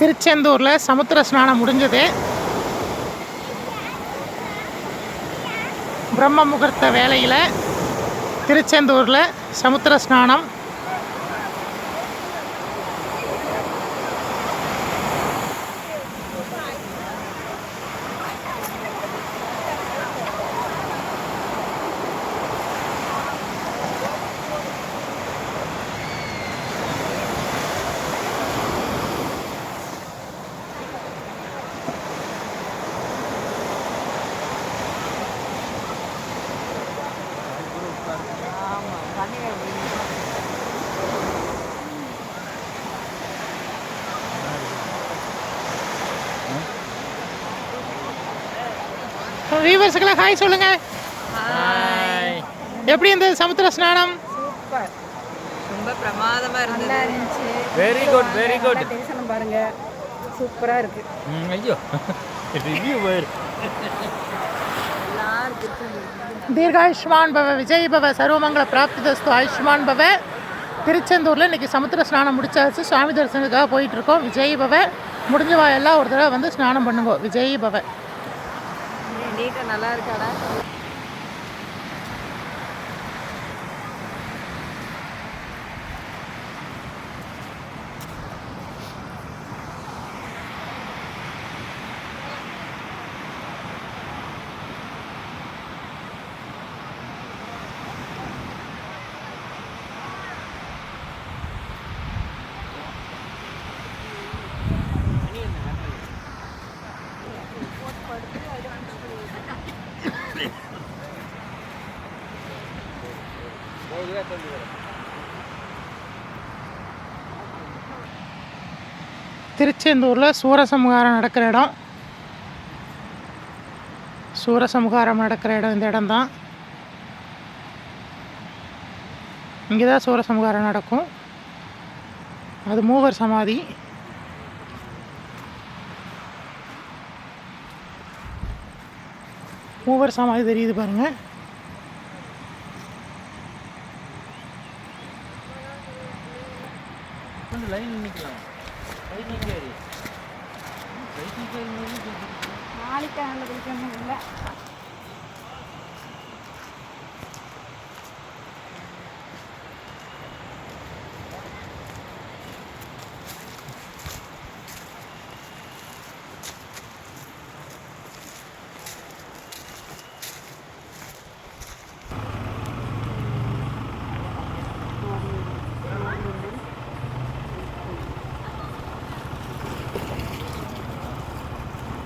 திருச்செந்தூரில் சமுத்திர ஸ்நானம் முடிஞ்சது. பிரம்ம முகூர்த்த வேலையில் திருச்செந்தூரில் சமுத்திர ஸ்நானம் வியூவர்ஸுக்கெல்லாம் ஹாய் சொல்லுங்கள் எப்படி இருந்தது சமுத்திர ஸ்நானம்? சூப்பர். ரொம்ப பிரமாதமா இருந்துச்சு. வெரி குட் வெரி குட் தரிசனம் பாருங்க. சூப்பரா இருக்கு. ஐயோ. ரிவ்யூ வேறு. தீர்காயுஷ்மான் பவ விஜய் பவ சர்வமங்கல பிராப்திதஸ்து ஆயுஷ்மான் பவ. திருச்செந்தூரில் இன்றைக்கி சமுத்திர ஸ்நானம் முடிச்சாச்சு. சுவாமி தரிசனத்துக்காக போயிட்டுருக்கோம் விஜய் பவ முடிஞ்ச வாயெல்லாம் ஒரு தடவை வந்து ஸ்நானம் பண்ணுங்க. விஜய் பவ. நீட்டா நல்லா இருக்காடா? திருச்செந்தூரில் சூரசம்ஹாரம் நடக்கிற இடம். சூரசம்ஹாரம் நடக்கிற இடம் இந்த இடம் தான் இங்கே தான் சூரசம்ஹாரம் நடக்கும். அது மூவர் சமாதி. மூவர் சமாதி தெரியுது பாருங்கள் கொஞ்சம் லைன் நிற்கலாம் சைக்கிள் கேரி நாளைக்கு அந்த இல்லை.